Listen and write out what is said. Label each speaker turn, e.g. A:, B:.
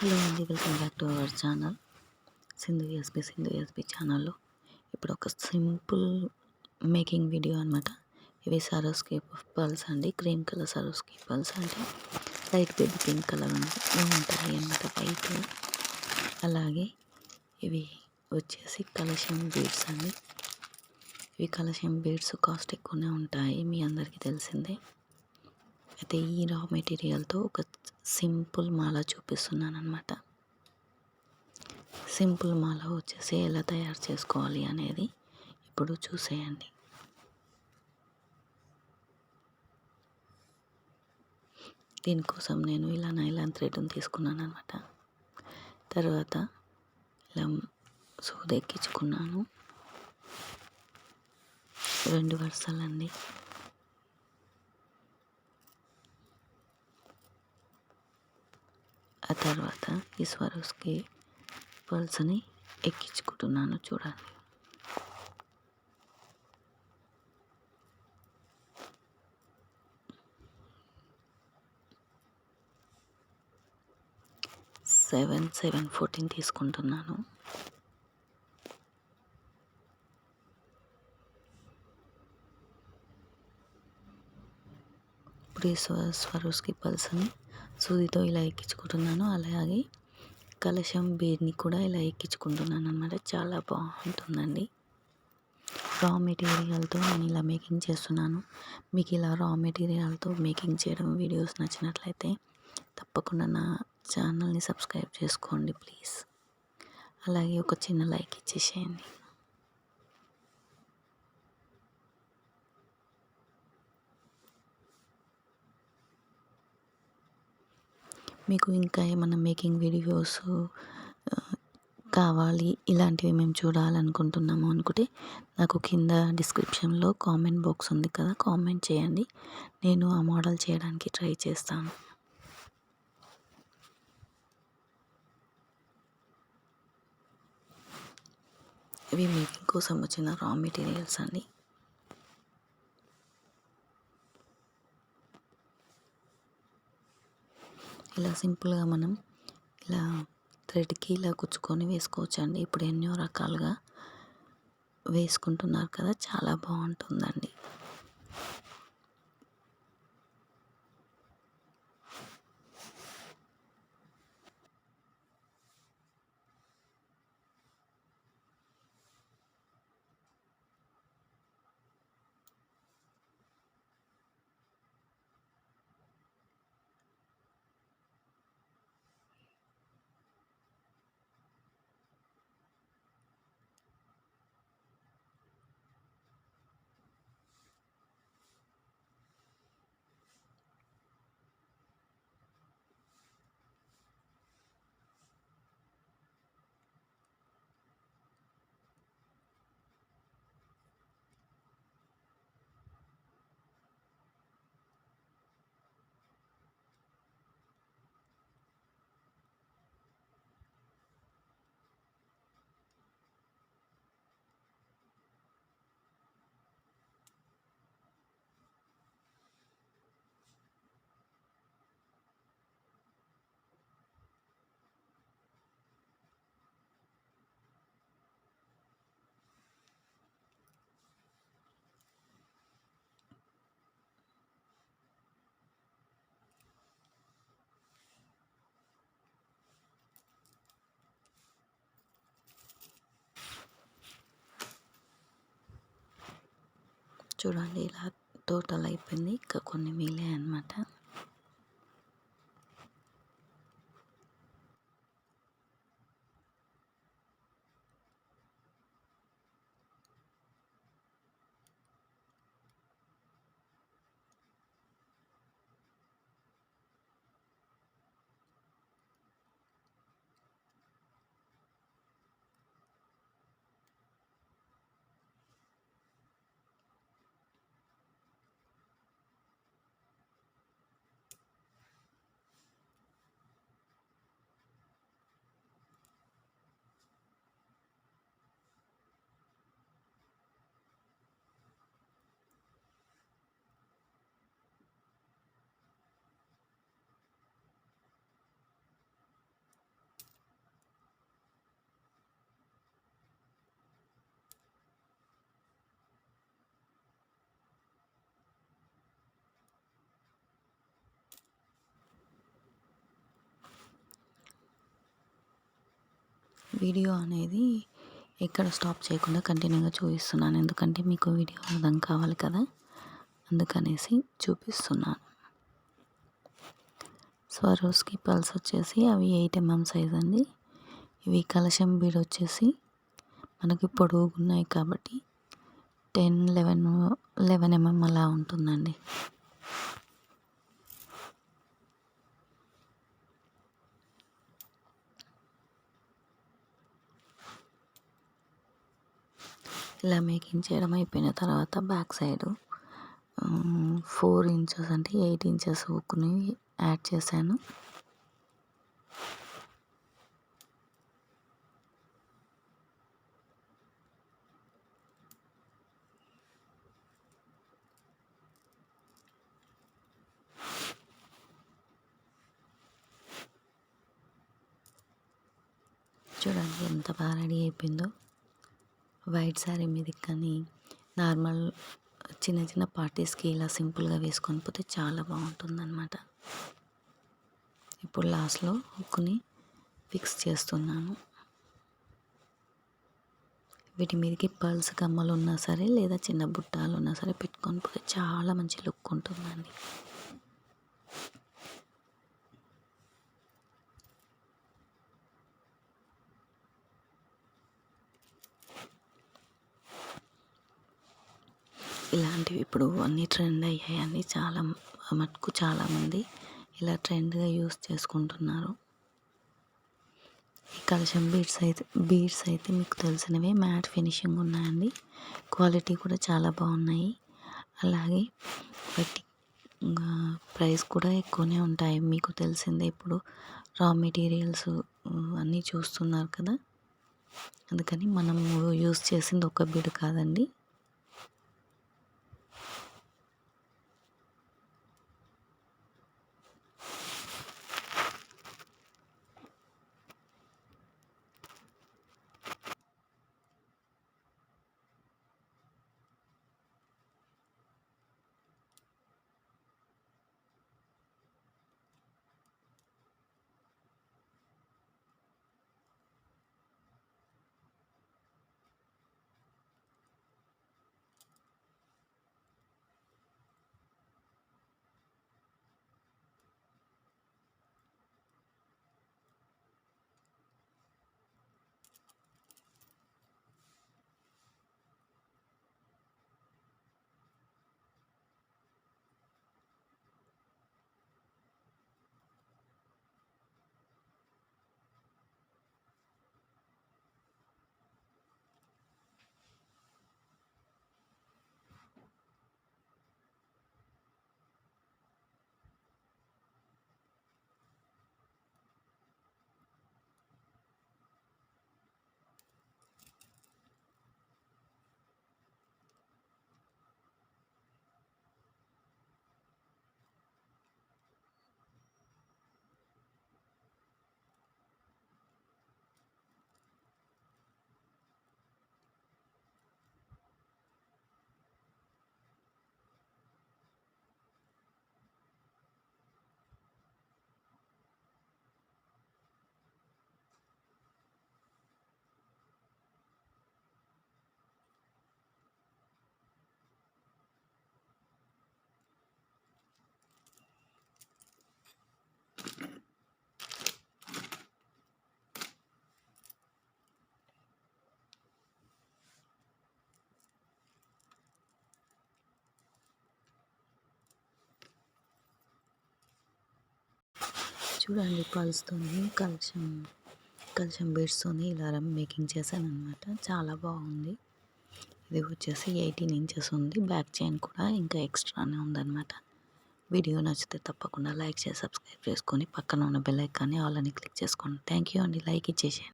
A: Hello అండి welcome back to our channel. Sindhu SB Sindhu SP ఛానల్లో ఇప్పుడు ఒక సింపుల్ మేకింగ్ వీడియో అనమాట ఇవి సరోస్కి పల్స్ అండి క్రీమ్ కలర్ సరోస్కి పల్స్ అంటే లైట్ బేబీ పింక్ కలర్ ఉంటాయి అనమాట వైట్. అలాగే ఇవి వచ్చేసి కలశం బీడ్స్ అండి. ఇవి కలశం బీడ్స్ కాస్ట్ ఎక్కువనే ఉంటాయి మీ అందరికీ తెలిసిందే. అయితే ఈ రా మెటీరియల్తో ఒక సింపుల్ మాల చూపిస్తున్నాను అనమాట సింపుల్ మాల వచ్చేసి ఎలా తయారు చేసుకోవాలి అనేది ఇప్పుడు చూసేయండి. దీనికోసం నేను ఇలా నైలాన్ థ్రెడ్ని తీసుకున్నాను అనమాట తర్వాత ఇలా సూది ఎక్కించుకున్నాను రెండు వరుసలండి. ఆ తర్వాత ఈ స్వరస్కి పల్స్ని ఎక్కించుకుంటున్నాను చూడండి. సెవెన్ సెవెన్ ఫోర్టీన్ తీసుకుంటున్నాను. ఇప్పుడు ఈ స్వరస్కి పల్స్ని సూదితో ఇలా ఎక్కించుకుంటున్నాను. అలాగే కలశం బీర్ని కూడా ఇలా ఎక్కించుకుంటున్నాను అనమాట చాలా బాగుంటుందండి. రా మెటీరియల్తో నేను ఇలా మేకింగ్ చేస్తున్నాను. మీకు ఇలా రా మెటీరియల్తో మేకింగ్ చేయడం వీడియోస్ నచ్చినట్లయితే తప్పకుండా నా ఛానల్ని సబ్స్క్రైబ్ చేసుకోండి ప్లీజ్. అలాగే ఒక చిన్న లైక్ ఇచ్చేసేయండి. మీకు ఇంకా ఏమైనా మేకింగ్ వీడియోస్ కావాలి ఇలాంటివి మేము చూడాలనుకుంటున్నాము అనుకుంటే నాకు కింద డిస్క్రిప్షన్లో కామెంట్ బాక్స్ ఉంది కదా కామెంట్ చేయండి. నేను ఆ మోడల్ చేయడానికి ట్రై చేస్తాను. ఇవి మేకింగ్ కోసం వచ్చిన రా మెటీరియల్స్ అండి. ఇలా సింపుల్గా మనం ఇలా థ్రెడ్కి ఇలా కుచ్చుకొని వేసుకోవచ్చు అండి ఇప్పుడు ఎన్నో రకాలుగా వేసుకుంటున్నారు కదా చాలా బాగుంటుందండి. చూడండి ఇలా టోటల్ అయిపోయింది ఇంకా కొన్ని మిగిలాయి అనమాట వీడియో అనేది ఎక్కడ స్టాప్ చేయకుండా కంటిన్యూగా చూపిస్తున్నాను. ఎందుకంటే మీకు వీడియో అర్థం కావాలి కదా. అందుకనేసి చూపిస్తున్నాను. స్వరోస్కి పల్స్ వచ్చేసి అవి ఎయిట్ ఎంఎం సైజ్ అండి. ఇవి కలశం బీడ్ వచ్చేసి మనకి పొడవుగున్నాయి కాబట్టి టెన్ లెవెన్ లెవెన్ ఎంఎం అలా ఉంటుందండి. ఇలా మేకింగ్ చేయడం అయిపోయిన తర్వాత బ్యాక్ సైడ్ ఫోర్ ఇంచెస్ అంటే ఎయిట్ ఇంచెస్ హుక్ని యాడ్ చేశాను. చూడండి ఎంత బాగా రెడీ అయిపోయిందో. వైట్ శారీ మీదకి కానీ నార్మల్ చిన్న చిన్న పార్టీస్కి ఇలా సింపుల్గా వేసుకొని పోతే చాలా బాగుంటుందన్నమాట. ఇప్పుడు లాస్ట్లో హుక్ని ఫిక్స్ చేస్తున్నాను. వీటి మీదకి పల్స్ కమ్మలు ఉన్నా సరే లేదా చిన్న బుట్టాలు ఉన్నా సరే పెట్టుకొని పోతే చాలా మంచి లుక్ ఉంటుందండి. ఇలాంటివి ఇప్పుడు అన్నీ ట్రెండ్ అయ్యాయని చాలా మటుకు చాలామంది ఇలా ట్రెండ్గా యూస్ చేసుకుంటున్నారు. ఈ కలశం బీడ్స్ అయితే బీడ్స్ అయితే మీకు తెలిసినవే. మ్యాట్ ఫినిషింగ్ ఉన్నాయండి. క్వాలిటీ కూడా చాలా బాగున్నాయి. అలాగే వాటి ప్రైస్ కూడా ఎక్కువనే ఉంటాయి. మీకు తెలిసిందే ఇప్పుడు రా మెటీరియల్స్ అన్నీ చూస్తున్నారు కదా? అందుకని మనం యూస్ చేసింది ఒక బీడ్ కాదండి. చూడండి పల్స్తోని కలశం కలశం బీడ్స్తోని ఇలా మేకింగ్ చేశాను అనమాట చాలా బాగుంది. ఇది వచ్చేసి ఎయిటీన్ ఇంచెస్ ఉంది. బ్యాక్ చైన్ కూడా ఇంకా ఎక్స్ట్రానే ఉందన్నమాట. వీడియో నచ్చితే తప్పకుండా లైక్ చేసి సబ్స్క్రైబ్ చేసుకొని పక్కన ఉన్న బెల్ ఐకాన్ని ఆల్ అని క్లిక్ చేసుకోండి థ్యాంక్ యూ అండి. లైక్ ఇచ్చేసేయండి.